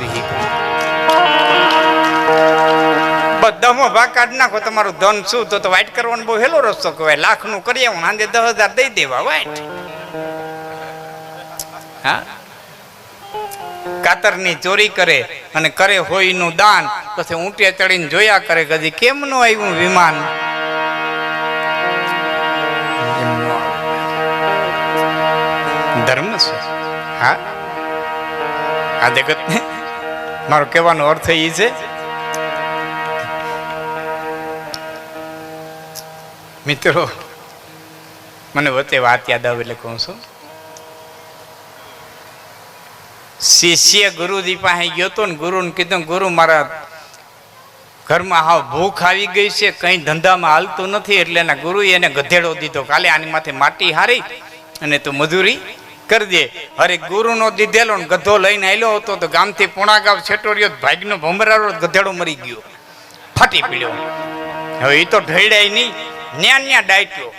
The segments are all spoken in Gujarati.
શીખો બધામાં ભાગ કાઢી નાખો, તમારું ધન શું? તો વાઇટ કરવાનો બહુ હેલો રસ્તો કહેવાય. લાખનું કરીએ હું સાંજે દસ હજાર દઈ દેવા વાઇટ હા? કાતરની ચોરી કરે અને કરે હોયનું દાન, પછી ઊંટે ચડીને જોયા કરે કે હજી કેમ નું આવ્યું વિમાન? ધર્મ છે. હા? આ જગતને? મારો કહેવાનો અર્થ એ છે, મિત્રો, મને વચ્ચે વાત યાદ આવે એટલે કહું છું. શિષ્ય ગુરુજી પાસે ગયો તો ને ગુરુને કીધું, ગુરુ મારા ઘરમાં હાવ ભૂખ આવી ગઈ છે, કંઈ ધંધામાં હાલતું નથી, એટલે એના ગુરુએ એને ગધેડો દીધો. કાલે આની માથે માટી હારી અને તું મજૂરી કરી દે. અરે ગુરુનો દીધેલો ગધો લઈને આવેલો હતો તો ગામથી પૂણા ગામ છેટોરિયો ભાગનો ભમરારો ગધેડો મરી ગયો. ફાટી પીડ્યો. હવે એ તો ઢળડાય નહીં. ન્યા ન્યા ડાયટ્યો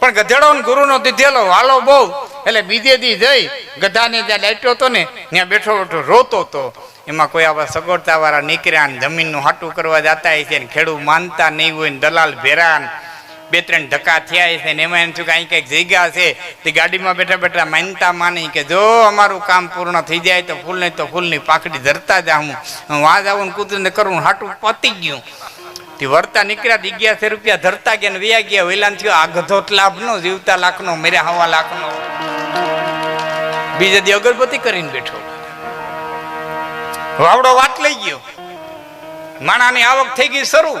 પણ ગધેડો ને ગુરુનો દીધેલો હાલો બહુ. એટલે બીજે દી જઈ, ગધાને જ્યાં ડાયટ્યો હતો ને, ત્યાં બેઠો બેઠો રોતો હતો એમાં કોઈ આવા સગવડતા વાળા નીકળ્યા ને જમીનનું હાટું કરવા જતા હોય છે ખેડૂત માનતા નહીં હોય ને દલાલ ભેરા બે ત્રણ ધક્કા થયા છે ને એમાં એમ થયું કે અહીં કંઈક જગ્યા છે. તે ગાડીમાં બેઠા બેઠા માનતા માની કે જો અમારું કામ પૂર્ણ થઈ જાય તો ફૂલ નહીં તો ફૂલની પાકડી ધરતા જા હું. વાં જાઉં કૂતરીને કરવું હાટું પતી ગયું. તે વળતા નીકળ્યા અગિયારસો રૂપિયા ધરતા ગયા ને વ્યા ગયા. વેલાન થયો, આ ગધો લાભ નો જીવતા લાખનો, મેર્યા હવા લાખનો. બીજે દી અગરબત્તી કરીને બેઠો. વાવડો વાત લઈ ગયો. માણાની આવક થઈ ગઈ શરૂ.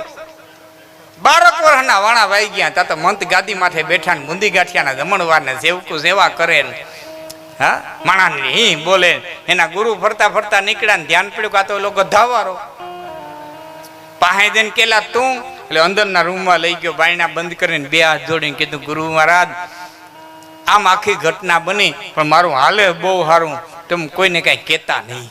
બારક વર્ષના વાણા વાઈ ગયા. તા તો મંત ગાદી માથે બેઠા ને મુંદી ગાંઠિયાના જમણવાર ને સેવકું સેવા કરે હા? માણાની હી બોલે એના ગુરુ ફરતા ફરતા નીકળ્યા ને ધ્યાન પડ્યું કાં તો લોકો ધાવારો. પાસે જઈને કેલા તું? એટલે અંદરના રૂમમાં લઈ ગયો, બાયણા બંધ કરીને બે હાથ જોડીને કીધું, ગુરુ મહારાજ, આમ આખી ઘટના બની, પણ મારું હાલે બહુ સારું. તમે કોઈને કાંઈ કહેતા નહીં.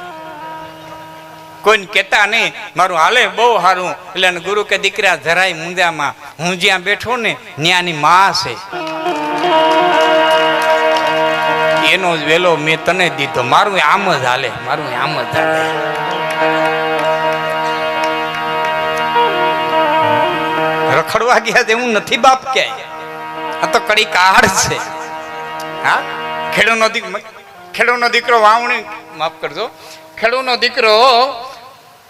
કોઈને કહેતા નહીં, મારું હાલે, બહુ સારું. એટલે ગુરુ કે, દીકરા, જરાય મુંદ્યામાં હું જ્યાં બેઠો ને ત્યાંની મા છે. એનો જ વેલો મેં તને દીધો. મારું આમ જ હાલે, મારું આમ જ હાલે. રખડવા ગયા છે હું નથી બાપ કે. આ તો કડી કાળ છે. હા? ખેડૂનો દીકરો ખેડૂનો દીકરો વાવણી, માફ કરજો. ખેડૂનો દીકરો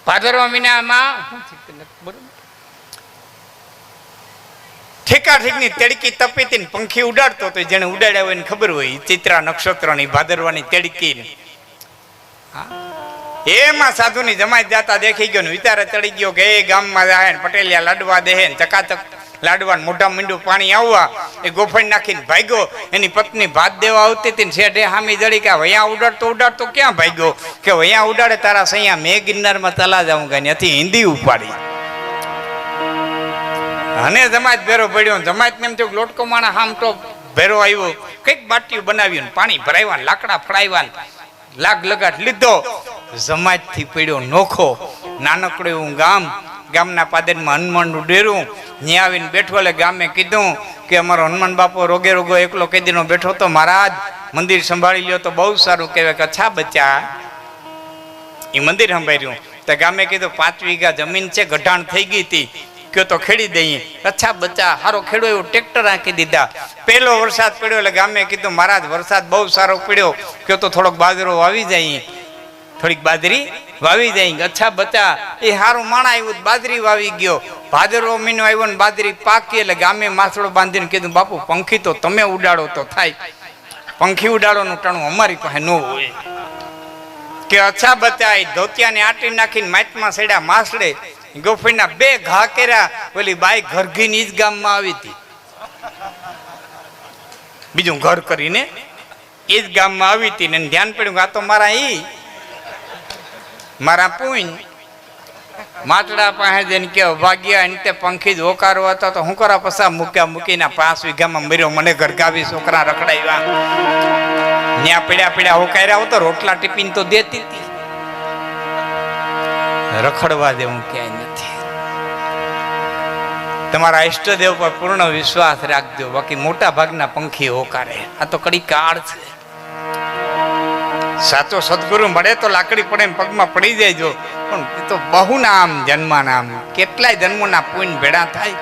ભાદરવા મહિનામાં ઠેકા ઠીકની તેડકી તપીતી ને પંખી ઉડાડતો તો જેને ઉડાડ્યા હોય ખબર હોય ચિત્રા નક્ષત્રની ભાદરવાની તેડકી એમાં સાધુની જમાઈ જાતા દેખી ગયો વિચારે ચડી ગયો કે એ ગામમાં જાય ને પટેલિયા લાડવા દે ને ચકાચક લાડવા મોઢા મીંડું પાણી આવવા, એ ગોફણ નાખીને ભાગ્યો. એની પત્ની ભાત દેવા આવતી હતી શેઠે હામી જડી કે વયા ઉડાડતો ઉડાડતો ક્યાં ભાગ્યો? કે વયા ઉડાડે તારા સૈયા મેં ગિરનારમાં તલા જાઉં કે નથી હિન્દી ઉપાડી. અને જમાત ભેરો પડ્યો જમાત એમ થયું લોટકો માણા હામ તો ભેરો આવ્યો. કંઈક બાટીયું બનાવ્યું પાણી ભરાવ્યા લાકડા ફળાવ્યા લાગ લગાટ લીધો. જમાતથી પડ્યો નોખો. નાનકડું એવું ગામ, ગામના પાદરમાં હનુમાનનું ડેરું. ત્યાં આવીને બેઠો એટલે ગામે કીધું કે અમારો હનુમાન બાપો રોગે રોગો એકલો કેદીનો બેઠો તો મહારાજ, મંદિર સંભાળી લ્યો તો બહુ સારું કહેવાય કે અચ્છા બચ્ચા. એ મંદિર સંભાળ્યું. તો ગામે કીધું, પાંચ વીઘા જમીન છે, ગઢાણ થઈ ગઈ હતી. કયો તો ખેડી દઈએ. અચ્છા બચ્ચા, હારો ખેડો એવું ટ્રેક્ટર આંકી દીધા. પહેલો વરસાદ પડ્યો એટલે ગામે કીધું, મહારાજ, વરસાદ બહુ સારો પડ્યો. કયો તો થોડોક બાજરો વાવી જઈએ થોડીક બાજરી વાવી જાય. અચ્છા બચ્ચા, એ હારું માણા આવ્યું બાજરી વાવી ગયો. ભાદરવો મહિનો આવ્યો ને બાજરી પાકી એટલે ગામે માસડો બાંધીને કીધું, બાપુ, પંખી તો તમે ઉડાડો તો થાય. પંખી ઉડાડવાનું ટાણું અમારી પાસે ન હોય. કે અચ્છા બચ્ચા, એ ધોતિયાને આટી નાખીને માતમાં સેડા માસડે ગોફીના બે ઘા કર્યા, ઓલી બાઈ ઘરઘીની જ ગામમાં આવી હતી. બીજું ઘર કરીને એ જ ગામમાં આવી હતી ને ધ્યાન પડ્યું આ તો મારા ઈ, મારા પૂન માટડા પાસે જઈને કે ભાગ્યા અને તે પંખી જ હોકારો હતો તો હું કરા પસા મૂક્યા? મૂકીને પાંચ વીઘામાં મર્યો. મને ઘરગાવી છોકરા રખડાવ્યા. ન્યા પીડ્યા પીડ્યા હોકાર્યા હતો રોટલા ટિફિન તો દેતી હતી. રખડવા દેવું ક્યાંય નથી તમારા ઈષ્ટદેવ પર પૂર્ણ વિશ્વાસ રાખજો. બાકી મોટા ભાગના પંખી હોકારે. આ તો કડી કાળ છે. સાચો સદગુરુ મળે તો લાકડી પડે પગમાં પડી જાય જો. પણ એ તો બહુ નામ જન્મના નામ કેટલાય જન્મોના પુણ્ય ભેળા થાય,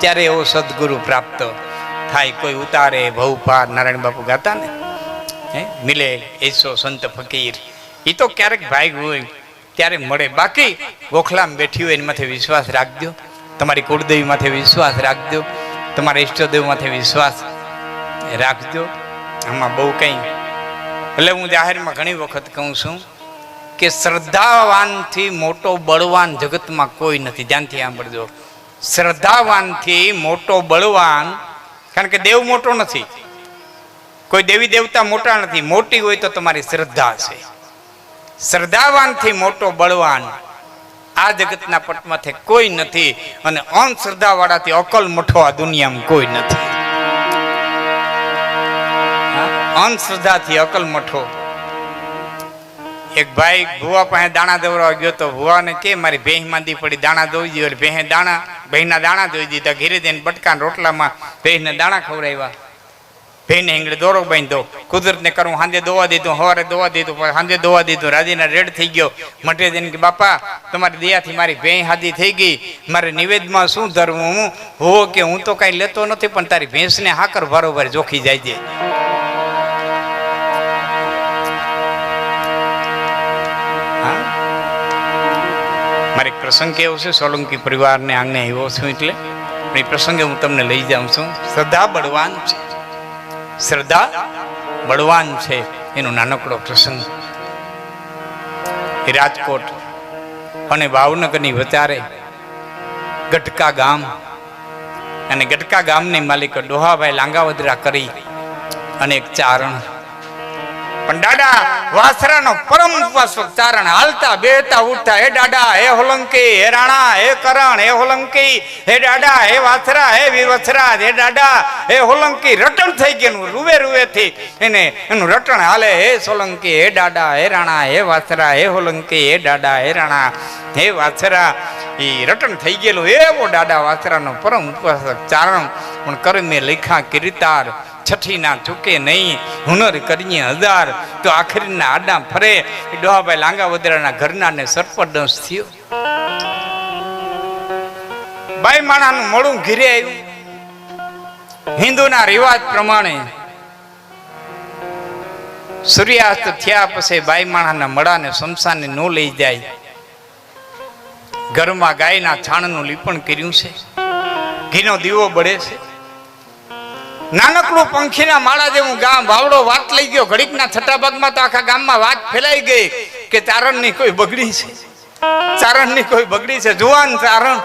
ત્યારે એવો સદગુરુ પ્રાપ્ત થાય. કોઈ ઉતારે ભવ પાર નારાયણ બાપુ ગાતા ને? હે, મિલે એસો સંત ફકીર. એ તો ક્યારેક ભાઈ હોય, ત્યારે મળે. બાકી ગોખલામાં બેઠી હોય એની માથે વિશ્વાસ રાખજો. તમારી કુળદેવી માથે વિશ્વાસ રાખજો. તમારા ઈષ્ટદેવ માથે વિશ્વાસ રાખજો. આમાં બહુ કંઈ એટલે હું જાહેરમાં ઘણી વખત કહું છું કે શ્રદ્ધાવાનથી મોટો બળવાન જગતમાં કોઈ નથી. ધ્યાનથી સાંભળજો. શ્રદ્ધાવાનથી મોટો બળવાન, કારણ કે દેવ મોટો નથી. કોઈ દેવી દેવતા મોટા નથી. મોટી હોય તો તમારી શ્રદ્ધા છે. શ્રદ્ધાવાનથી મોટો બળવાન આ જગતના પટમાંથી કોઈ નથી અને અંધશ્રદ્ધા વાળાથી અકલ મઠો આ દુનિયામાં કોઈ નથી. અંધશ્રદ્ધાથી અકલ મઠો. એક ભાઈ ભુવા પાસે દાણા દોરવા ગયો તો ભુવાને કે, મારી ભેહ માંદી પડી, દાણા દોઈ દીધો ભેહે દાણા ભેંના દાણા દોઈ દીધા. ઘેરે જઈને બટકા રોટલામાં ભેહને દાણા ખવડાવ્યા. ભેંને હિંગડે દોરો બાંધ્યો કુદરતને કરું સાંજે દોવા દીધું સવારે દોવા દીધું સાંજે દોવા દીધું, રાજીના રેડ થઈ ગયો. મટે જઈને કે, બાપા, તમારી દયાથી મારી ભેંસ હાદી થઈ ગઈ. મારે નિવેદમાં શું ધરવું હું? હો કે હું તો કાંઈ લેતો નથી, પણ તારી ભેંસને હાકર બરોબર જોખી જાય છે. મારે પ્રસંગ કેવો છે, સોલંકી પરિવારને આંગણે આવ્યો છું એટલે. એ પ્રસંગે હું તમને લઈ જાઉં છું. સદા બળવાન છે. શ્રદ્ધા બળવાન છે એનો નાનકડો પ્રસંગ. રાજકોટ અને ભાવનગરની વચારે ગટકા ગામ અને ગટકા ગામની માલિક ડોહાભાઈ લાંગાવદરા કરી અને એક ચારણ પણ દાદા, વાસરાનો પરમ ઉપાસક ચારણ હાલતા, બેહતા, ઉઠતા, હે દાદા, હે હોલંકી, હે રાણા, હે કરણ, હે હોલંકી, હે દાદા, હે વાસરા, હે વિવસરા, હે દાદા, હે હોલંકી, રટણ થઈ ગયું રૂવે રૂવે થી એને, એનું રટણ હાલે, હે સોલંકી, હે દાદા, હે રાણા, હે વાસરા, હે હોલંકી, હે દાદા, હે રાણા. હે વાછરા એ રટણ થઈ ગયેલું. એવો દાદા વાછરાનો પરમ ઉપાસક ચારણ. પણ કરમે લેખા કિરતાર છઠ્ઠી ના ચૂકે નહીં, હુનર કરીએ હજાર. તો આખરીના આડા ફરે. ડોહાભાઈ લાંગા વદરાના ઘરના ને સરપદંશ થયો. બાઈ માણાનું મોડું ઘીરે આવ્યું. હિન્દુના રિવાજ પ્રમાણે સૂર્યાસ્ત થયા પછી બાઈ માણાના મળાને શમશાને ન લઈ જાય. ઘરમાં ગાયના છાણનું લીપણ કર્યું છે. ઘીનો દીવો બળે છે. નાનકડું પંખીના માળા જેવું ગામ વાવડો વાત લઈ ગયો. ઘડીકના છઠ્ઠા ભાગમાં તો આખા ગામમાં વાત ફેલાઈ ગઈ કે ચારણની કોઈ બગડી છે. ચારણની કોઈ બગડી છે. જુવાન ચારણ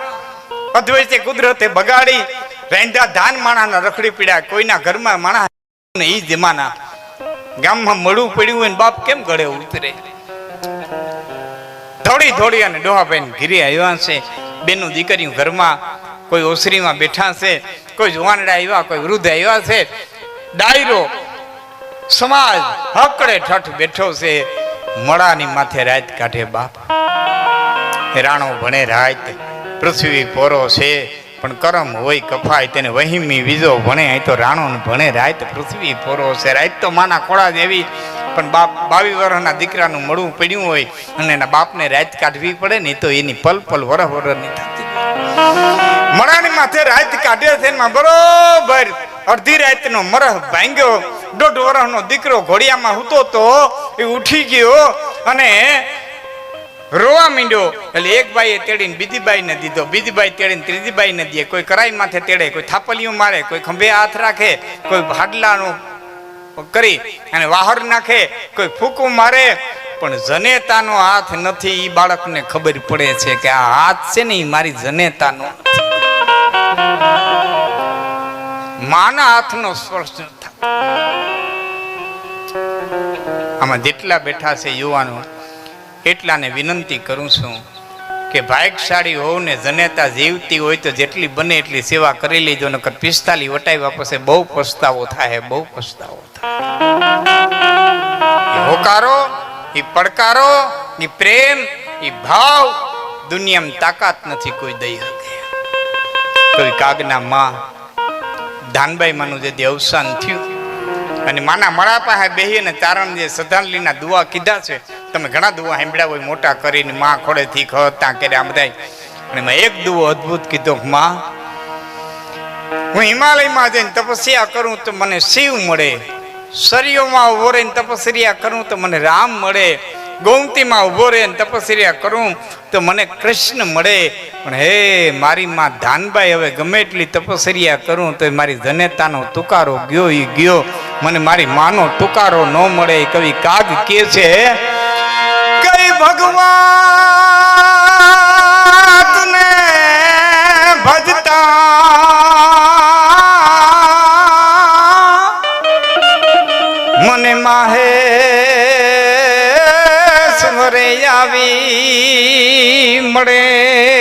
અદ્વૈતે કુદરતે બગાડી, રેંધા ધાન માણાના રખડી પીડ્યા. કોઈના ઘરમાં માણા ને ઈ જમાના. ગામમાં મળું પડ્યું હોય ને બાપ કેમ ગળે ઉતરે? દોડી દોડી અને ડોહાભાઈ ઘીરે આવ્યા છે. બેનું દીકરીઓ ઘરમાં કોઈ ઓસરીમાં બેઠા છે, કોઈ જુવાનડા આવ્યા, કોઈ વૃદ્ધ આવ્યા છે. ડાયરો સમાજ હકડે ઠઠ બેઠો છે. મળાની માથે રાત કાઢે બાપ. રાણો ભણે રાત, પૃથ્વી પોરો છે, પણ કરમ હોય કફાય તેને વહીમી વીજો ભણે. અહીં તો રાણો ભણે રાત, પૃથ્વી પોરો છે. રાત તો માના ખોળા જેવી પણ બાપ બાવી વર્ષના દીકરાનું મળવું પડ્યું હોય અને એના બાપને રાત કાઢવી પડે ને તો એની પલ પલ વરહ વરની થતી મણાની માથે રાત કાઢે છે એમાં બરોબર અડધી રાતનો મરહ ભાંગ્યો. દોઢ વર્ષનો દીકરો ઘોડિયામાં હૂતો તો એ ઉઠી ગયો અને રોવા માંડ્યો. એટલે એક બાઈએ તેડીને બીજી બાઈને દીધો. બીજી બાઈ તેડીને ત્રીજી બાઈને દે. કોઈ કરાઈ માથે તેડે, કોઈ થાપલિયું મારે, કોઈ ખંભે હાથ રાખે, કોઈ હાડલાનું કરી અને વાહર નાખે, કોઈ ફૂકું મારે, પણ જનેતાનો હાથ નથી એ બાળકને ખબર પડે છે કે આ હાથ છે ને એ મારી જનેતાનો માના હાથનો સ્પર્શ આમાં જેટલા બેઠા છે યુવાનો, એટલાને વિનંતી કરું છું કે ભાગશાળી હોવ ને જનેતા જીવતી હોય તો જેટલી બને એટલી સેવા કરી લેજો નકર પિસ્તાલી વટાવ્યા પછી બહુ પસ્તાવો થાય, બહુ પસ્તાવો થાય. હોકારો, એ પડકારો, એ પ્રેમ, એ ભાવ દુનિયામાં તાકાત નથી કોઈ દઈ શકે. કોઈ કાગના માં ધાનબાઈ માનું જે અવસાન થયું, અને માના મળા પાસે બેહીને તારણ જે શ્રદ્ધાંજલિના દુઆ કીધા છે તમે ઘણા દુઆ સાંભળ્યા હોય, મોટા કરીને માં ખોડેથી ખતા કર્યા બધા અને મેં એક દુઓ અદ્ભુત કીધો, માં, હું હિમાલયમાં જઈને તપસ્યા કરું તો મને શિવ મળે. સરિયોમાં ઊભો રહીને તપસ્યા કરું તો મને રામ મળે. ગોમતીમાં ઊભો રહીને તપસ્યા કરું તો મને કૃષ્ણ મળે. પણ હે, મારી માં ધાનભાઈ હવે ગમે એટલી તપસ્યા કરું તો મારી ધનેતાનો તુકારો ગયો એ ગયો. મને મારી માનો તુકારો ન મળે. કવિ કાગ કે છે ભગવાન ને ભજતા. મને માહે સ્મરે આવી મળે.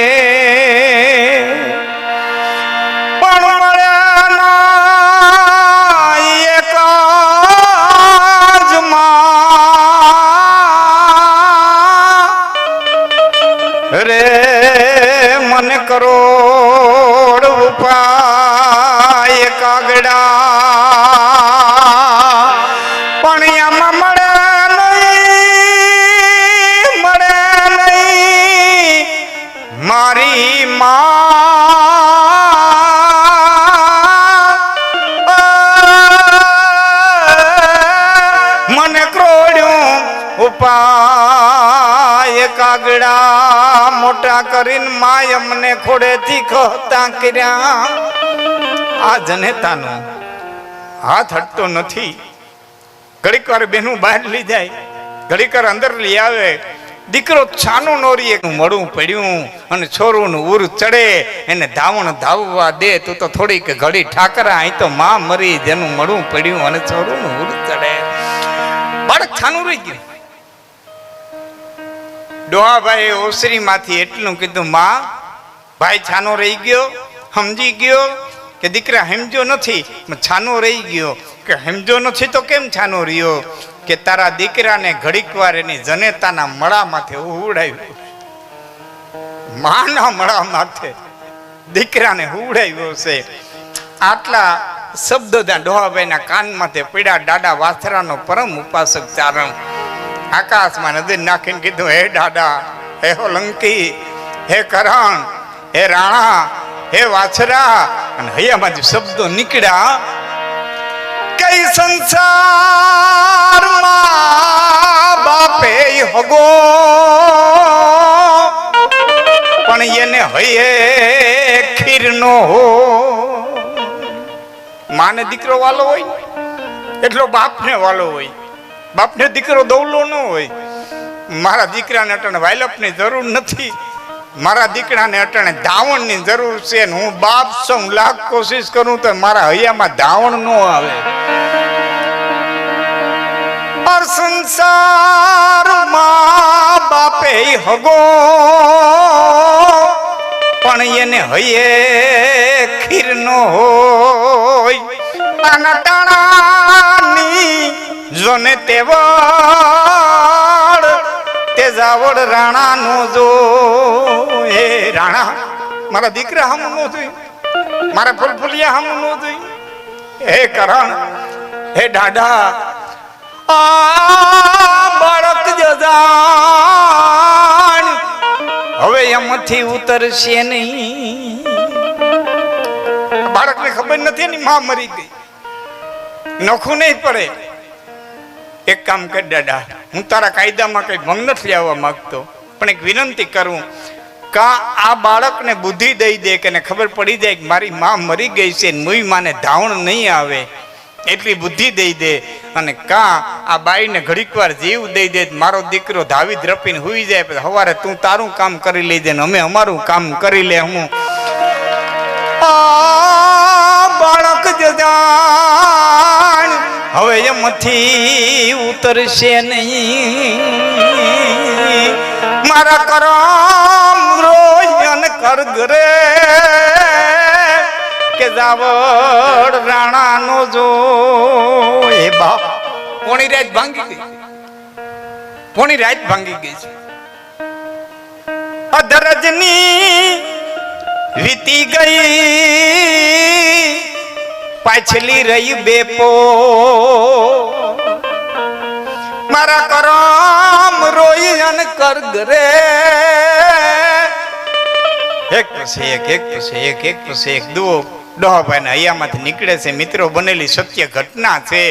કાગડા મોટા કરીને માય અમને ખોડેથી ખોતા કર્યા. આ જનેતાનો હાથ હટતો નથી. ઘડીક વાર બેનું બહાર લઈ જાય ઘડીક વાર અંદર લઈ આવે. દીકરો છાનો નોરી એક મળું પડ્યું અને છોરુનું ઉર ચડે, એને ધાવણ ધાવવા દે. તું તો થોડીક ઘડી ઠાકરા, અહીં તો માં મરી, જેનું મળું પડ્યું અને છોરુનું ઉર ચડે. બાળક છાનું રહી ગયું. ડોહાભાઈ ઓસરીમાંથી એટલું કીધું, માં, ભાઈ છાનો રહી ગયો, સમજી ગયો કે દીકરા હેમજો નથી. છાનો રહી ગયો. કે હેમજો નથી તો કેમ છાનો રહ્યો? કે તારા દીકરાને ઘડીક વાર એની જનેતાના મળા માથે ઉડાવ્યું માના મળા માથે દીકરાને ઉડાવ્યો છે આટલા શબ્દો ત્યાં ડોહાભાઈના કાનમાંથી પીડા દાડા વાથરાનો પરમ ઉપાસક ચારણ આકાશમાં નદી નાખીને કીધું, હે દાદા, હે હોલંકી, હે કરણ, હે રાણા, હે વાછરા. અને હૈયામાંથી શબ્દો નીકળ્યા, કઈ સંસારમાં બાપે હગો. પણ એને હૈયે ખીર નો હો. માને દીકરો વાલો હોય? એટલો બાપને વાલો હોય. બાપને દીકરો દવલો ન હોય. મારા દીકરાને અટાણે વાયલપની જરૂર નથી. મારા દીકરાને અટાણે ધાવણની જરૂર છે ને હું બાપ છું લાખ કોશિશ કરું તો મારા હૈયામાં ધાવણ ન આવે. સંસારમાં બાપે હગો, પણ એને હૈયે ખીર નો હોય. આના ટાણાની જોને તેવડ તે જાવડ રાણા નો જો. હે રાણા, મારા દીકરા હમ નો જોઈ, મારા ફૂલફુલિયા હમ નો જોઈ. હે કરણ, હે ડાડા, આ બાળક જજાણ હવે એમથી ઉતરશે નહીં. બાળકને ખબર નથી ને માં મરી ગઈ. નખું નહીં પડે. એક કામ કર દાદા, હું તારા કાયદામાં કઈ ભંગ નથી આવવા માંગતો, પણ એક વિનંતી કરું, કા આ બાળકને બુદ્ધિ દઈ દે કે ખબર પડી જાય કે મારી માં મરી ગઈ છે, મુઈ માને ધાવણ નહીં આવે, એટલી બુદ્ધિ દઈ દે, અને કા આ બાઈને ઘડીક વાર જીવ દઈ દે, મારો દીકરો ધાવી ધ્રપીને હુઈ જાય, પછી સવારે તું તારું કામ કરી લેજે ને અમે અમારું કામ કરી લે હું. બાળક જજાણ હવે ઉતરશે નહીં. મારા કરમ રોયન કર ઘરે કે જાવડ રાણા નો જો એ બાપ. કોણી રાત ભાંગી ગઈ. કોણી રાત ભાંગી ગઈ છે. અધરજની વીતી ગઈ. પાછલી રહી બેપો મારા કરમ રોઈ અને કર ગરે એક પછી એક એક પછી એક એક પછી એક. દુઓ ડહોભાઈ ભાઈના હૈયામાંથી નીકળે છે. મિત્રો, બનેલી સત્ય ઘટના છે.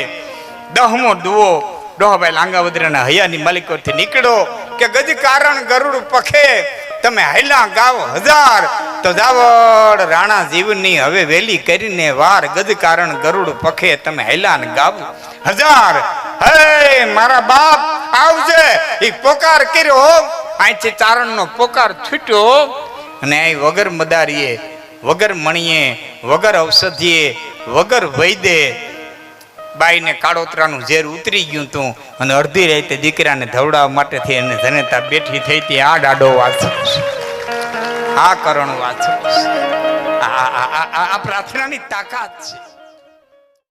દહમો દુઓ ડહોભાઈ લાંગાવદરાના હૈયાની માલિકોથી નીકળો કે ગજ કારણ ગરુડ પખે તમે હૈલા ગાવ હજાર. તો જાવડ રાણા જીવની હવે વેલી કરીને વાર ગજ કારણ ગરુડ પખે તમે હૈલા ને ગાવ હજાર. હે, મારા બાપ, આવજે. એ પોકાર કર્યો અહીંથી ચારણનો પોકાર છૂટ્યો અને અહીં વગર મદારીએ, વગર મણીએ, વગર ઔષધિએ, વગર વૈદે બાઈને કાળોતરાનું ઝેર ઉતરી ગયું તું અને અડધી રાતે દીકરાને ધવડાવવા માટે થઈ અને જનેતા બેઠી થઈ હતી આ ડાડો વાંચો આ કરણ વાંચો આ પ્રાર્થનાની તાકાત છે.